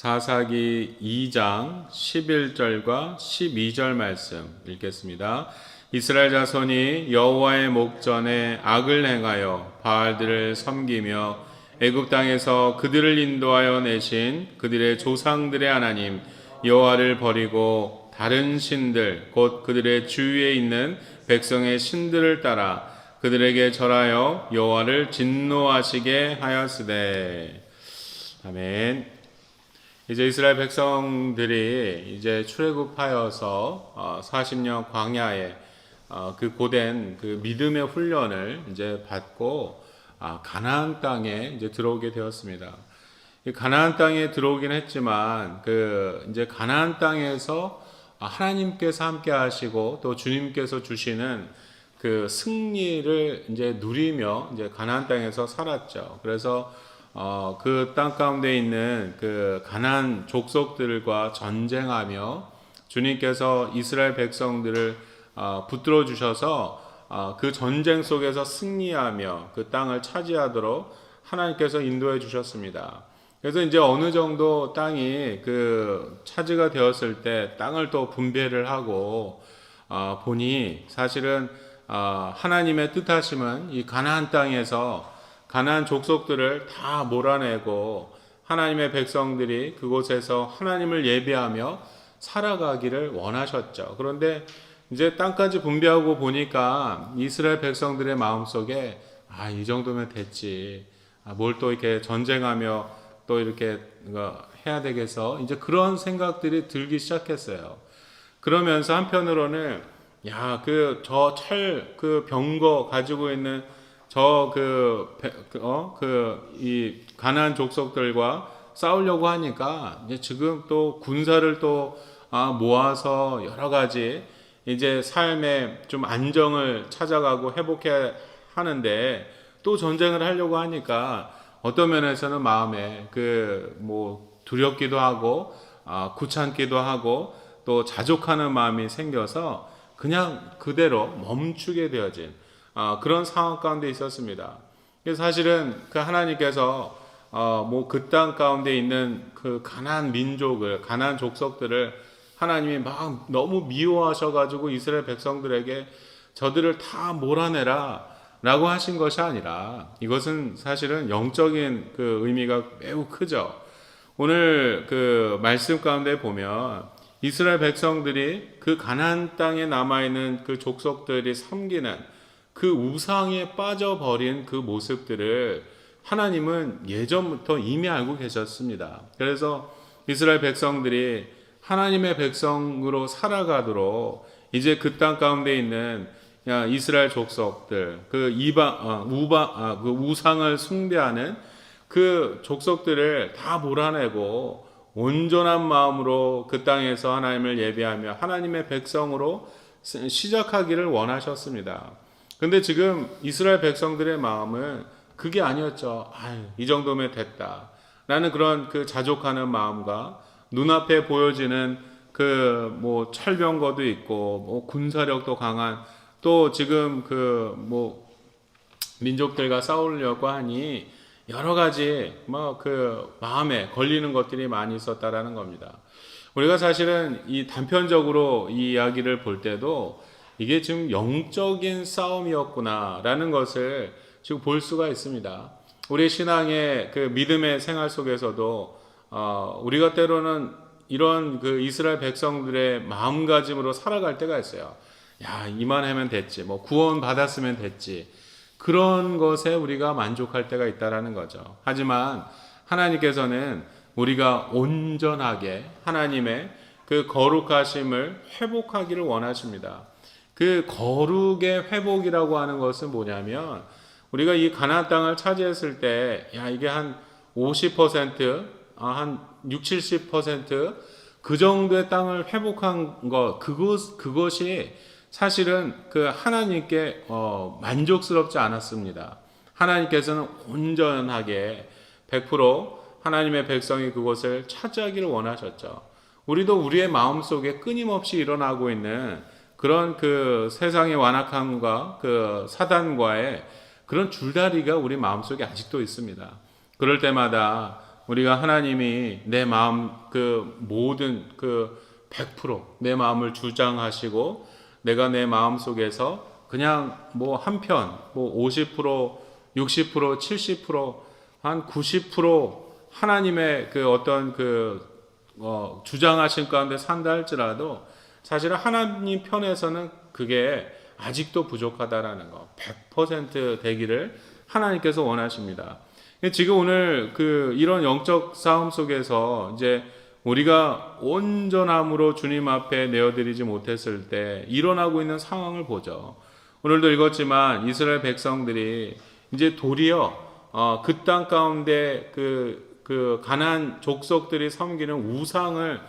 사사기 2장 11절과 12절 말씀 읽겠습니다. 이스라엘 자손이 여호와의 목전에 악을 행하여 바알들을 섬기며 애굽 땅에서 그들을 인도하여 내신 그들의 조상들의 하나님 여호와를 버리고 다른 신들 곧 그들의 주위에 있는 백성의 신들을 따라 그들에게 절하여 여호와를 진노하시게 하였으되 아멘. 이제 이스라엘 백성들이 이제 출애굽하여서 어, 40년 광야에 어, 그 고된 그 믿음의 훈련을 이제 받고 아, 가나안 땅에 이제 들어오게 되었습니다. 이 가나안 땅에 들어오긴 했지만 그 이제 가나안 땅에서 하나님께서 함께 하시고 또 주님께서 주시는 그 승리를 이제 누리며 이제 가나안 땅에서 살았죠. 그래서 어, 그 땅 가운데 있는 그 가난 족속들과 전쟁하며 주님께서 이스라엘 백성들을 어, 붙들어 주셔서 어, 그 전쟁 속에서 승리하며 그 땅을 차지하도록 하나님께서 인도해 주셨습니다. 그래서 이제 어느 정도 땅이 그 차지가 되었을 때 땅을 또 분배를 하고 어, 보니 사실은 어, 하나님의 뜻하심은 이 가나안 땅에서 가나안 족속들을 다 몰아내고 하나님의 백성들이 그곳에서 하나님을 예배하며 살아가기를 원하셨죠. 그런데 이제 땅까지 분배하고 보니까 이스라엘 백성들의 마음속에 아, 이 정도면 됐지. 아, 뭘 또 이렇게 전쟁하며 또 이렇게 해야 되겠어. 이제 그런 생각들이 들기 시작했어요. 그러면서 한편으로는 야, 그 저 철 그 병거 가지고 있는 저그 어? 그 이 가나안 족속들과 싸우려고 하니까 이제 지금 또 군사를 또 아, 모아서 여러 가지 이제 삶에 좀 안정을 찾아가고 회복해야 하는데 또 전쟁을 하려고 하니까 어떤 면에서는 마음에 그 뭐 두렵기도 하고 아, 귀찮기도 하고 또 자족하는 마음이 생겨서 그냥 그대로 멈추게 되어진 아, 그런 상황 가운데 있었습니다. 사실은 그 하나님께서 어, 뭐 그 땅 가운데 있는 그 가난 민족을 가난 족속들을 하나님이 막 너무 미워하셔가지고 이스라엘 백성들에게 저들을 다 몰아내라 라고 하신 것이 아니라 이것은 사실은 영적인 그 의미가 매우 크죠. 오늘 그 말씀 가운데 보면 이스라엘 백성들이 그 가나안 땅에 남아 있는 그 족속들이 섬기는 그 우상에 빠져버린 그 모습들을 하나님은 예전부터 이미 알고 계셨습니다. 그래서 이스라엘 백성들이 하나님의 백성으로 살아가도록 이제 그 땅 가운데 있는 이스라엘 족속들, 그 이방, 어, 우바, 아, 그 우상을 숭배하는 그 족속들을 다 몰아내고 온전한 마음으로 그 땅에서 하나님을 예배하며 하나님의 백성으로 시작하기를 원하셨습니다. 근데 지금 이스라엘 백성들의 마음은 그게 아니었죠. 아유, 이 정도면 됐다. 라는 그런 그 자족하는 마음과 눈앞에 보여지는 그 뭐 철병거도 있고 뭐 군사력도 강한 또 지금 그 뭐 민족들과 싸우려고 하니 여러 가지 뭐 그 마음에 걸리는 것들이 많이 있었다라는 겁니다. 우리가 사실은 이 단편적으로 이 이야기를 볼 때도 이게 지금 영적인 싸움이었구나라는 것을 지금 볼 수가 있습니다. 우리 신앙의 그 믿음의 생활 속에서도 어, 우리가 때로는 이런 그 이스라엘 백성들의 마음가짐으로 살아갈 때가 있어요. 야, 이만 하면 됐지. 뭐 구원 받았으면 됐지. 그런 것에 우리가 만족할 때가 있다라는 거죠. 하지만 하나님께서는 우리가 온전하게 하나님의 그 거룩하심을 회복하기를 원하십니다. 그 거룩의 회복이라고 하는 것은 뭐냐면 우리가 이 가나안 땅을 차지했을 때 야 이게 한 50%, 아, 한 6, 70%그 정도의 땅을 회복한 것 그것 그것이 사실은 그 하나님께 어, 만족스럽지 않았습니다. 하나님께서는 온전하게 100% 하나님의 백성이 그것을 차지하기를 원하셨죠. 우리도 우리의 마음 속에 끊임없이 일어나고 있는 그런 그 세상의 완악함과 그 사단과의 그런 줄다리가 우리 마음속에 아직도 있습니다. 그럴 때마다 우리가 하나님이 내 마음 그 모든 그 100%내 마음을 주장하시고 내가 내 마음 속에서 그냥 뭐 한편 뭐 50% 60% 70%한 90% 하나님의 그 어떤 그 어, 주장하신 가운데 산다 할지라도 사실은 하나님 편에서는 그게 아직도 부족하다라는 거. 100% 되기를 하나님께서 원하십니다. 지금 오늘 그 이런 영적 싸움 속에서 이제 우리가 온전함으로 주님 앞에 내어드리지 못했을 때 일어나고 있는 상황을 보죠. 오늘도 읽었지만 이스라엘 백성들이 이제 도리어 어, 그 땅 가운데 그, 그 가난 족속들이 섬기는 우상을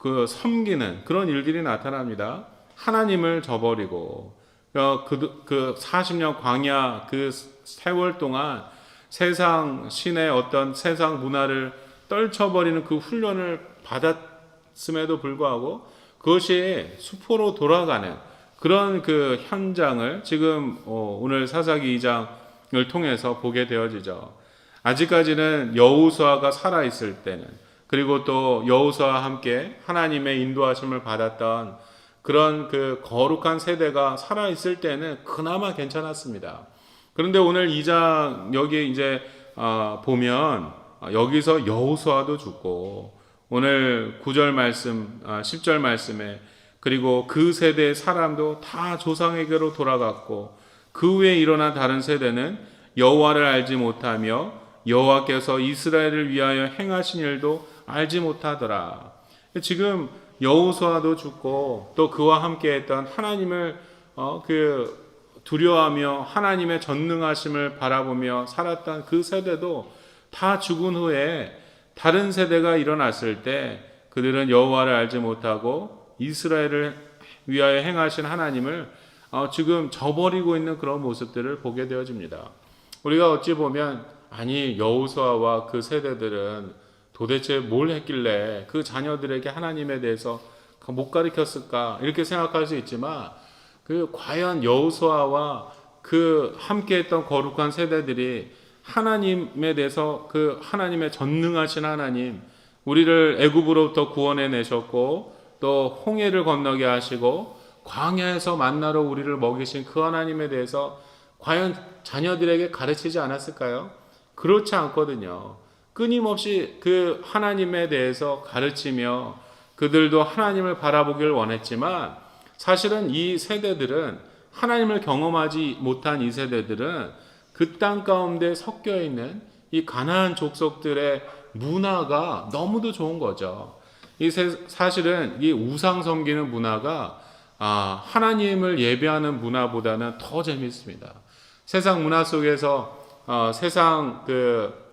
그 섬기는 그런 일들이 나타납니다. 하나님을 저버리고 어, 그, 그 40년 광야 그 세월 동안 세상 신의 어떤 세상 문화를 떨쳐버리는 그 훈련을 받았음에도 불구하고 그것이 수포로 돌아가는 그런 그 현장을 지금 어, 오늘 사사기 2장을 통해서 보게 되어지죠. 아직까지는 여우수아가 살아 있을 때는 그리고 또 여우수아와 함께 하나님의 인도하심을 받았던 그런 그 거룩한 세대가 살아 있을 때는 그나마 괜찮았습니다. 그런데 오늘 2장 여기 이제 어, 보면 여기서 여우수아도 죽고 오늘 9절 말씀, 10절 말씀에 그리고 그 세대의 사람도 다 조상에게로 돌아갔고 그 후에 일어난 다른 세대는 여호와를 알지 못하며 여호와께서 이스라엘을 위하여 행하신 일도 알지 못하더라. 지금 여호수아도 죽고 또 그와 함께했던 하나님을 어, 그 두려워하며 하나님의 전능하심을 바라보며 살았던 그 세대도 다 죽은 후에 다른 세대가 일어났을 때 그들은 여호와를 알지 못하고 이스라엘을 위하여 행하신 하나님을 어, 지금 저버리고 있는 그런 모습들을 보게 되어집니다. 우리가 어찌 보면 아니 여호수아와 그 세대들은 도대체 뭘 했길래 그 자녀들에게 하나님에 대해서 못 가르쳤을까 이렇게 생각할 수 있지만 그 과연 여호수아와 그 함께했던 거룩한 세대들이 하나님에 대해서 그 하나님의 전능하신 하나님 우리를 애굽으로부터 구원해 내셨고 또 홍해를 건너게 하시고 광야에서 만나러 우리를 먹이신 그 하나님에 대해서 과연 자녀들에게 가르치지 않았을까요? 그렇지 않거든요. 끊임없이 그 하나님에 대해서 가르치며 그들도 하나님을 바라보기를 원했지만 사실은 이 세대들은 하나님을 경험하지 못한 이 세대들은 그 땅 가운데 섞여 있는 이 가나안 족속들의 문화가 너무도 좋은 거죠. 이 사실은 이 우상 섬기는 문화가 아, 하나님을 예배하는 문화보다는 더 재밌습니다. 세상 문화 속에서 어, 세상 그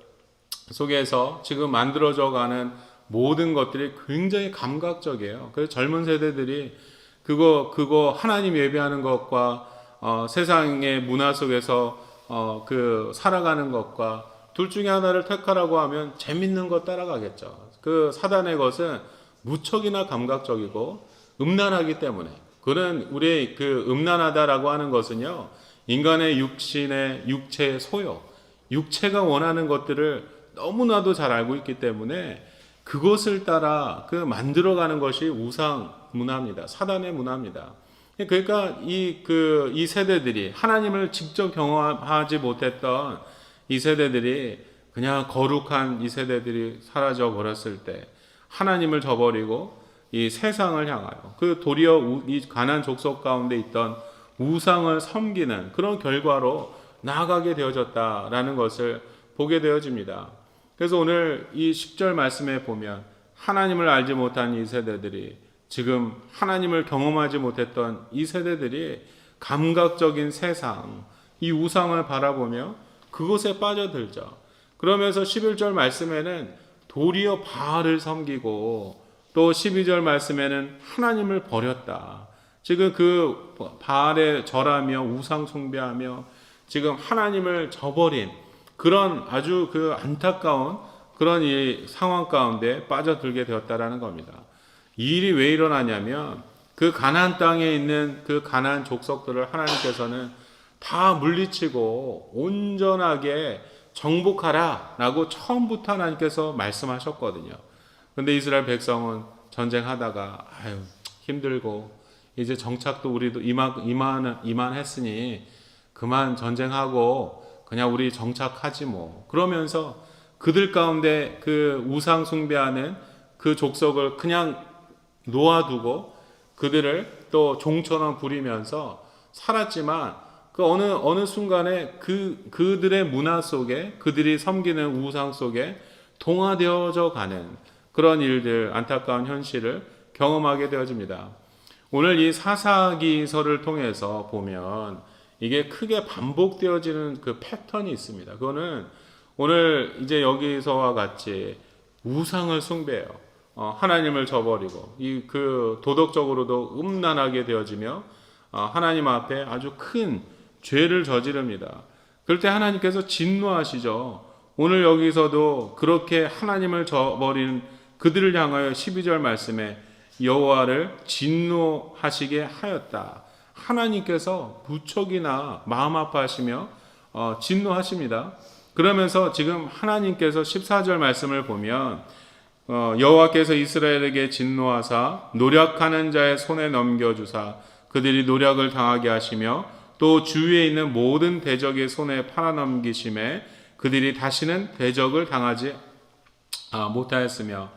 속에서 지금 만들어져 가는 모든 것들이 굉장히 감각적이에요. 그래서 젊은 세대들이 그거 그거 하나님 예배하는 것과 어, 세상의 문화 속에서 어, 그 살아가는 것과 둘 중에 하나를 택하라고 하면 재밌는 거 따라가겠죠. 그 사단의 것은 무척이나 감각적이고 음란하기 때문에 그는 우리 그 음란하다라고 하는 것은요 인간의 육신의 육체의 소욕, 육체가 원하는 것들을 너무나도 잘 알고 있기 때문에 그것을 따라 그 만들어가는 것이 우상 문화입니다. 사단의 문화입니다. 그러니까 이 그 이 세대들이 하나님을 직접 경험하지 못했던 이 세대들이 그냥 거룩한 이 세대들이 사라져 버렸을 때 하나님을 저버리고 이 세상을 향하여 그 도리어 이 가난 족속 가운데 있던 우상을 섬기는 그런 결과로 나아가게 되어졌다라는 것을 보게 되어집니다. 그래서 오늘 이 10절 말씀에 보면 하나님을 알지 못한 이 세대들이 지금 하나님을 경험하지 못했던 이 세대들이 감각적인 세상, 이 우상을 바라보며 그곳에 빠져들죠. 그러면서 11절 말씀에는 도리어 바알을 섬기고 또 12절 말씀에는 하나님을 버렸다. 지금 그 바알에 절하며 우상 숭배하며 지금 하나님을 저버린 그런 아주 그 안타까운 그런 이 상황 가운데 빠져들게 되었다라는 겁니다. 이 일이 왜 일어나냐면 그 가나안 땅에 있는 그 가나안 족속들을 하나님께서는 다 물리치고 온전하게 정복하라라고 처음부터 하나님께서 말씀하셨거든요. 근데 이스라엘 백성은 전쟁하다가 아유 힘들고 이제 정착도 우리도 이만 이만 이만했으니 그만 전쟁하고 그냥 우리 정착하지 뭐 그러면서 그들 가운데 그 우상 숭배하는 그 족속을 그냥 놓아두고 그들을 또 종처럼 부리면서 살았지만 그 어느 어느 순간에 그 그들의 문화 속에 그들이 섬기는 우상 속에 동화되어져 가는 그런 일들 안타까운 현실을 경험하게 되어집니다. 오늘 이 사사기서를 통해서 보면 이게 크게 반복되어지는 그 패턴이 있습니다. 그거는 오늘 이제 여기서와 같이 우상을 숭배해요. 어, 하나님을 저버리고 이 그 도덕적으로도 음란하게 되어지며 어, 하나님 앞에 아주 큰 죄를 저지릅니다. 그럴 때 하나님께서 진노하시죠. 오늘 여기서도 그렇게 하나님을 저버린 그들을 향하여 12절 말씀에 여호와를 진노하시게 하였다. 하나님께서 무척이나 마음 아파하시며 어, 진노하십니다. 그러면서 지금 하나님께서 14절 말씀을 보면 어, 여호와께서 이스라엘에게 진노하사 노력하는 자의 손에 넘겨주사 그들이 노력을 당하게 하시며 또 주위에 있는 모든 대적의 손에 팔아넘기심에 그들이 다시는 대적을 당하지 아, 못하였으며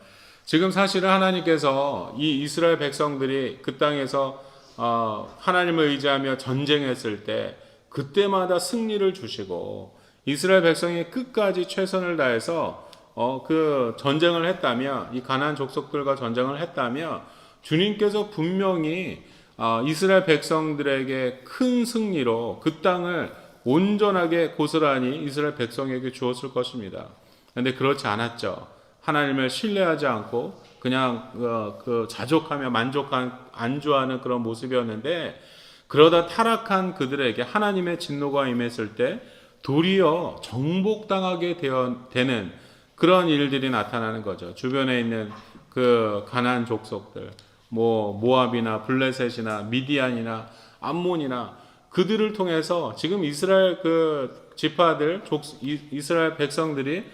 지금 사실은 하나님께서 이 이스라엘 백성들이 그 땅에서 어, 하나님을 의지하며 전쟁했을 때 그때마다 승리를 주시고 이스라엘 백성이 끝까지 최선을 다해서 어, 그 전쟁을 했다면 이 가나안 족속들과 전쟁을 했다면 주님께서 분명히 어, 이스라엘 백성들에게 큰 승리로 그 땅을 온전하게 고스란히 이스라엘 백성에게 주었을 것입니다. 그런데 그렇지 않았죠. 하나님을 신뢰하지 않고 그냥 어, 그 자족하며 만족한 안주하는 그런 모습이었는데 그러다 타락한 그들에게 하나님의 진노가 임했을 때 도리어 정복당하게 되어, 되는 그런 일들이 나타나는 거죠. 주변에 있는 그 가난 족속들, 뭐 모압이나 블레셋이나 미디안이나 암몬이나 그들을 통해서 지금 이스라엘 그 지파들 족 이스라엘 백성들이 어,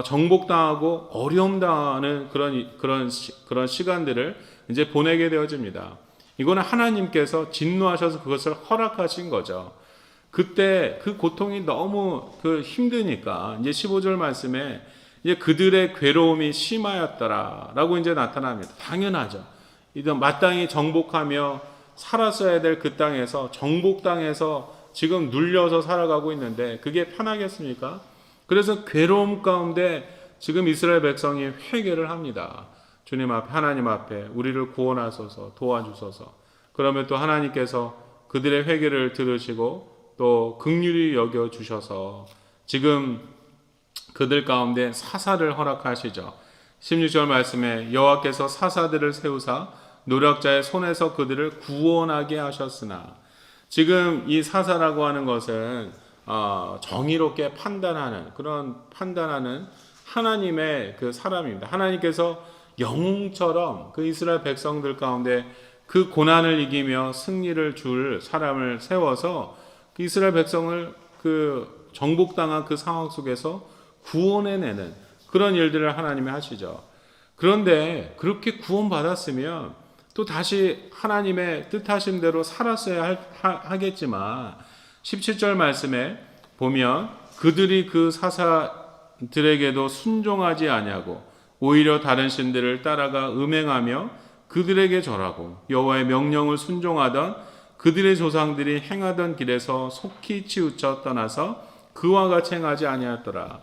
정복당하고 어려움 당하는 그런 그런 시, 그런 시간들을 이제 보내게 되어집니다. 이거는 하나님께서 진노하셔서 그것을 허락하신 거죠. 그때 그 고통이 너무 그 힘드니까 이제 15절 말씀에 이제 그들의 괴로움이 심하였더라라고 이제 나타납니다. 당연하죠. 이제 마땅히 정복하며 살았어야 될 그 땅에서 정복 땅에서 지금 눌려서 살아가고 있는데 그게 편하겠습니까? 그래서 괴로움 가운데 지금 이스라엘 백성이 회개를 합니다. 주님 앞에 하나님 앞에 우리를 구원하소서 도와주소서. 그러면 또 하나님께서 그들의 회개를 들으시고 또 극률이 여겨 주셔서 지금 그들 가운데 사사를 허락하시죠. 16절 말씀에 여호와께서 사사들을 세우사 노력자의 손에서 그들을 구원하게 하셨으나 지금 이 사사라고 하는 것은 어, 정의롭게 판단하는 그런 판단하는 하나님의 그 사람입니다. 하나님께서 영웅처럼 그 이스라엘 백성들 가운데 그 고난을 이기며 승리를 줄 사람을 세워서 그 이스라엘 백성을 그 정복당한 그 상황 속에서 구원해내는 그런 일들을 하나님이 하시죠. 그런데 그렇게 구원받았으면 또 다시 하나님의 뜻하신 대로 살았어야 하 겠지만 17절 말씀에 보면 그들이 그 사사들에게도 순종하지 아니하고 오히려 다른 신들을 따라가 음행하며 그들에게 절하고 여호와의 명령을 순종하던 그들의 조상들이 행하던 길에서 속히 치우쳐 떠나서 그와 같이 행하지 아니하였더라.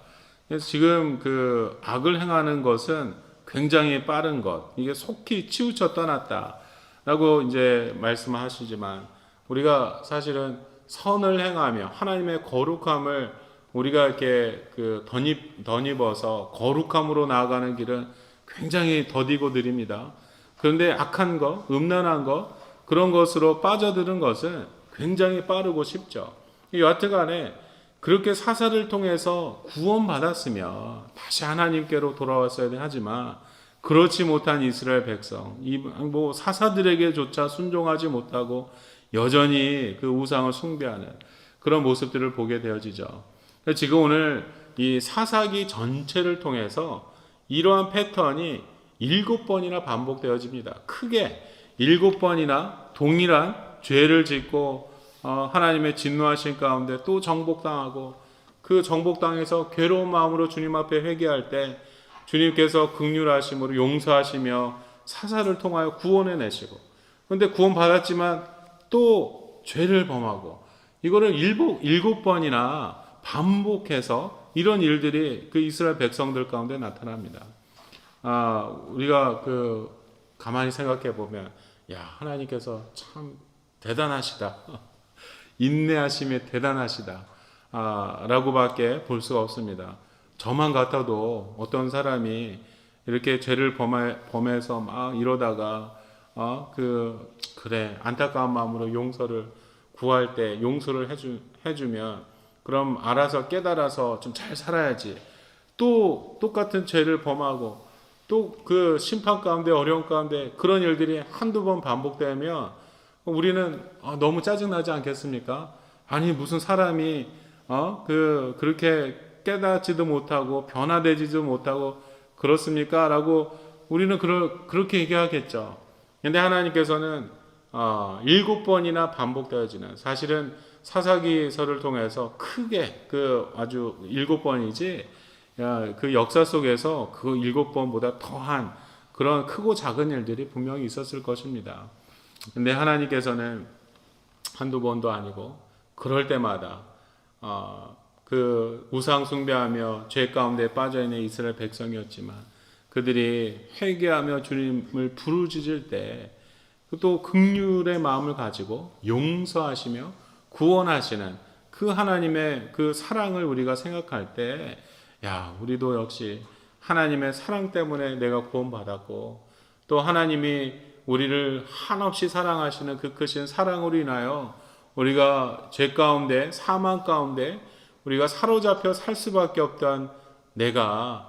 그래서 지금 그 악을 행하는 것은 굉장히 빠른 것. 이게 속히 치우쳐 떠났다 라고 이제 말씀하시지만 우리가 사실은 선을 행하며 하나님의 거룩함을 우리가 이렇게 그 덧입, 덧입어서 거룩함으로 나아가는 길은 굉장히 더디고 느립니다. 그런데 악한 것, 음란한 것, 그런 것으로 빠져드는 것은 굉장히 빠르고 쉽죠. 여하튼 간에 그렇게 사사를 통해서 구원받았으며 다시 하나님께로 돌아왔어야 하지만 그렇지 못한 이스라엘 백성, 이 뭐 사사들에게조차 순종하지 못하고 여전히 그 우상을 숭배하는 그런 모습들을 보게 되어지죠. 지금 오늘 이 사사기 전체를 통해서 이러한 패턴이 일곱 번이나 반복되어집니다. 크게 일곱 번이나 동일한 죄를 짓고 어, 하나님의 진노하신 가운데 또 정복당하고 그 정복당해서 괴로운 마음으로 주님 앞에 회개할 때 주님께서 극률하심으로 용서하시며 사사를 통하여 구원해 내시고 근데 구원 받았지만 또 죄를 범하고 이거를 일곱, 일곱 번이나 반복해서 이런 일들이 그 이스라엘 백성들 가운데 나타납니다. 아, 우리가 그 가만히 생각해 보면 야, 하나님께서 참 대단하시다. 인내하심이 대단하시다. 아, 라고밖에 볼 수가 없습니다. 저만 같아도 어떤 사람이 이렇게 죄를 범해, 범해서 막 이러다가 어, 그 그래 안타까운 마음으로 용서를 구할 때 용서를 해주, 해주면 그럼 알아서 깨달아서 좀 잘 살아야지. 또 똑같은 죄를 범하고 또 그 심판 가운데 어려운 가운데 그런 일들이 한두 번 반복되면 우리는 어, 너무 짜증 나지 않겠습니까? 아니 무슨 사람이 어 그 그렇게 깨닫지도 못하고 변화되지도 못하고 그렇습니까?라고 우리는 그러, 그렇게 얘기하겠죠. 근데 하나님께서는 어, 일곱 번이나 반복되어지는 사실은 사사기서를 통해서 크게 그 아주 일곱 번이지 야, 그 역사 속에서 그 일곱 번보다 더한 그런 크고 작은 일들이 분명히 있었을 것입니다. 근데 하나님께서는 한두 번도 아니고 그럴 때마다 어, 그 우상 숭배하며 죄 가운데 빠져 있는 이스라엘 백성이었지만 그들이 회개하며 주님을 부르짖을 때 또 극률의 마음을 가지고 용서하시며 구원하시는 그 하나님의 그 사랑을 우리가 생각할 때, 야, 우리도 역시 하나님의 사랑 때문에 내가 구원받았고, 또 하나님이 우리를 한없이 사랑하시는 그 크신 사랑으로 인하여 우리가 죄 가운데, 사망 가운데 우리가 사로잡혀 살 수밖에 없던 내가 어,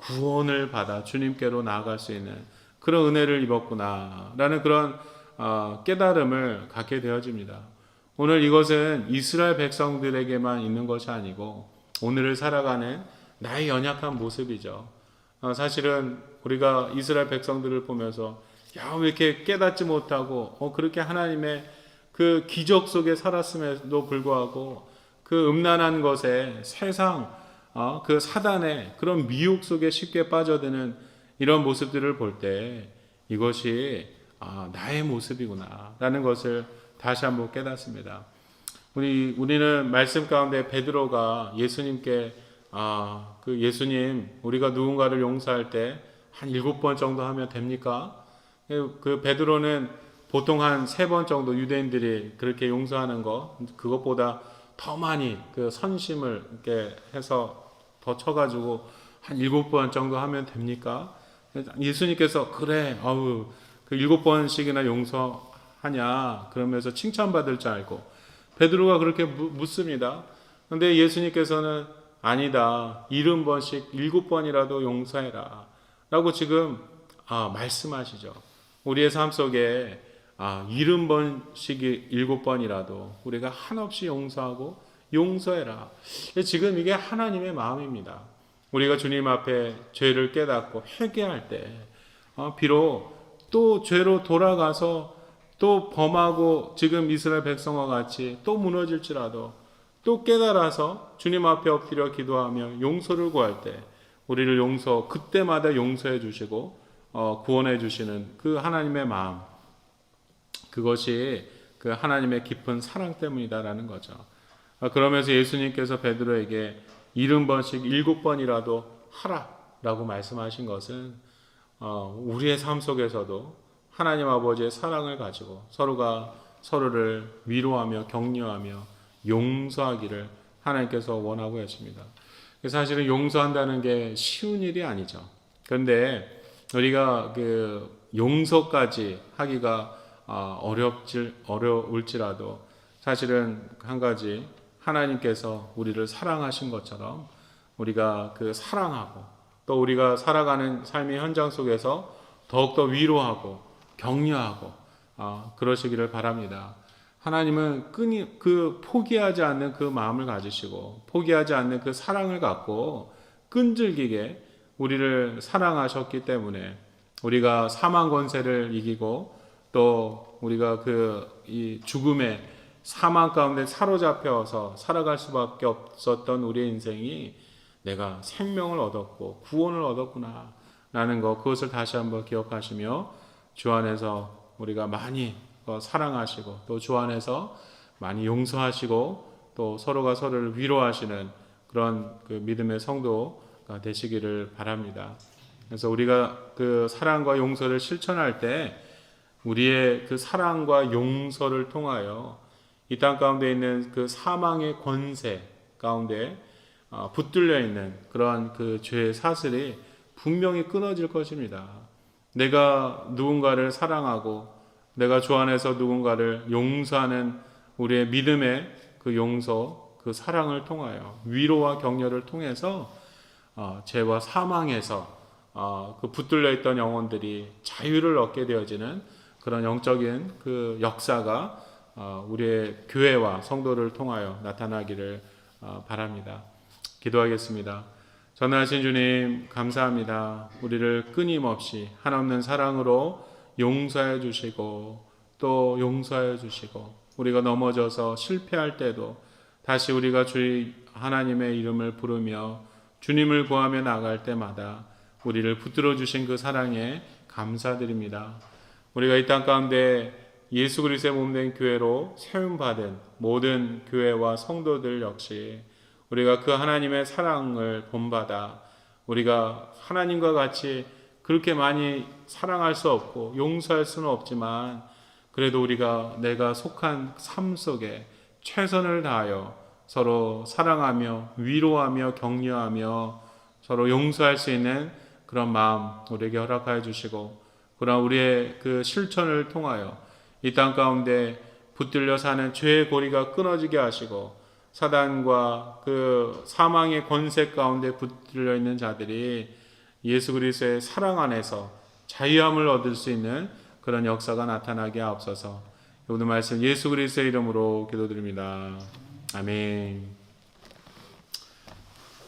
구원을 받아 주님께로 나아갈 수 있는 그런 은혜를 입었구나라는 그런 어, 깨달음을 갖게 되어집니다. 오늘 이것은 이스라엘 백성들에게만 있는 것이 아니고 오늘을 살아가는 나의 연약한 모습이죠. 어, 사실은 우리가 이스라엘 백성들을 보면서 야 왜 이렇게 깨닫지 못하고 어, 그렇게 하나님의 그 기적 속에 살았음에도 불구하고 그 음란한 것에 세상 어, 그 사단의 그런 미혹 속에 쉽게 빠져드는 이런 모습들을 볼 때 이것이 아, 나의 모습이구나라는 것을 다시 한번 깨닫습니다. 우리 우리는 말씀 가운데 베드로가 예수님께 아, 그 예수님 우리가 누군가를 용서할 때 한 일곱 번 정도 하면 됩니까? 그 베드로는 보통 한 세 번 정도 유대인들이 그렇게 용서하는 거 그것보다 더 많이 그 선심을 이렇게 해서 더 쳐가지고 한 일곱 번 정도 하면 됩니까? 예수님께서 그래, 아우 그 일곱 번씩이나 용서하냐 그러면서 칭찬받을 줄 알고 베드로가 그렇게 묻습니다. 근데 예수님께서는 아니다. 일흔 번씩 일곱 번이라도 용서해라. 라고 지금 아, 말씀하시죠. 우리의 삶 속에 아, 일흔 번씩 일곱 번이라도 우리가 한없이 용서하고 용서해라. 지금 이게 하나님의 마음입니다. 우리가 주님 앞에 죄를 깨닫고 회개할 때, 어, 비록 또 죄로 돌아가서 또 범하고 지금 이스라엘 백성과 같이 또 무너질지라도 또 깨달아서 주님 앞에 엎드려 기도하며 용서를 구할 때 우리를 용서 그때마다 용서해 주시고 어, 구원해 주시는 그 하나님의 마음 그것이 그 하나님의 깊은 사랑 때문이다라는 거죠. 어, 그러면서 예수님께서 베드로에게 일흔 번씩 일곱 번이라도 하라라고 말씀하신 것은 어, 우리의 삶 속에서도 하나님 아버지의 사랑을 가지고 서로가 서로를 위로하며 격려하며 용서하기를 하나님께서 원하고 계십니다. 사실은 용서한다는 게 쉬운 일이 아니죠. 그런데 우리가 그 용서까지 하기가 어, 어렵질 어려울지라도 사실은 한 가지 하나님께서 우리를 사랑하신 것처럼 우리가 그 사랑하고 또 우리가 살아가는 삶의 현장 속에서 더욱더 위로하고 격려하고 어, 그러시기를 바랍니다. 하나님은 끈이 그 포기하지 않는 그 마음을 가지시고 포기하지 않는 그 사랑을 갖고 끈질기게 우리를 사랑하셨기 때문에 우리가 사망 권세를 이기고 또 우리가 그 이 죽음의 사망 가운데 사로잡혀서 살아갈 수밖에 없었던 우리의 인생이 내가 생명을 얻었고 구원을 얻었구나 라는 것 그것을 다시 한번 기억하시며 주 안에서 우리가 많이 어, 사랑하시고 또 주 안에서 많이 용서하시고 또 서로가 서로를 위로하시는 그런 그 믿음의 성도가 되시기를 바랍니다. 그래서 우리가 그 사랑과 용서를 실천할 때 우리의 그 사랑과 용서를 통하여 이 땅 가운데 있는 그 사망의 권세 가운데 어, 붙들려 있는 그러한 그 죄의 사슬이 분명히 끊어질 것입니다. 내가 누군가를 사랑하고 내가 주 안에서 누군가를 용서하는 우리의 믿음의 그 용서, 그 사랑을 통하여 위로와 격려를 통해서 어, 죄와 사망에서 어, 그 붙들려 있던 영혼들이 자유를 얻게 되어지는 그런 영적인 그 역사가 어, 우리의 교회와 성도를 통하여 나타나기를 어, 바랍니다. 기도하겠습니다. 전능하신 주님 감사합니다. 우리를 끊임없이 한없는 사랑으로 용서해 주시고 또 용서해 주시고 우리가 넘어져서 실패할 때도 다시 우리가 주의 하나님의 이름을 부르며 주님을 구하며 나갈 때마다 우리를 붙들어 주신 그 사랑에 감사드립니다. 우리가 이 땅 가운데 예수 그리스도의 몸된 교회로 세움 받은 모든 교회와 성도들 역시 우리가 그 하나님의 사랑을 본받아 우리가 하나님과 같이 그렇게 많이 사랑할 수 없고 용서할 수는 없지만 그래도 우리가 내가 속한 삶 속에 최선을 다하여 서로 사랑하며 위로하며 격려하며 서로 용서할 수 있는 그런 마음 우리에게 허락하여 주시고 그러나 우리의 그 실천을 통하여 이 땅 가운데 붙들려 사는 죄의 고리가 끊어지게 하시고 사단과 그 사망의 권세 가운데 붙들려 있는 자들이 예수 그리스도의 사랑 안에서 자유함을 얻을 수 있는 그런 역사가 나타나게 하옵소서. 오늘 말씀 예수 그리스도의 이름으로 기도드립니다. 아멘.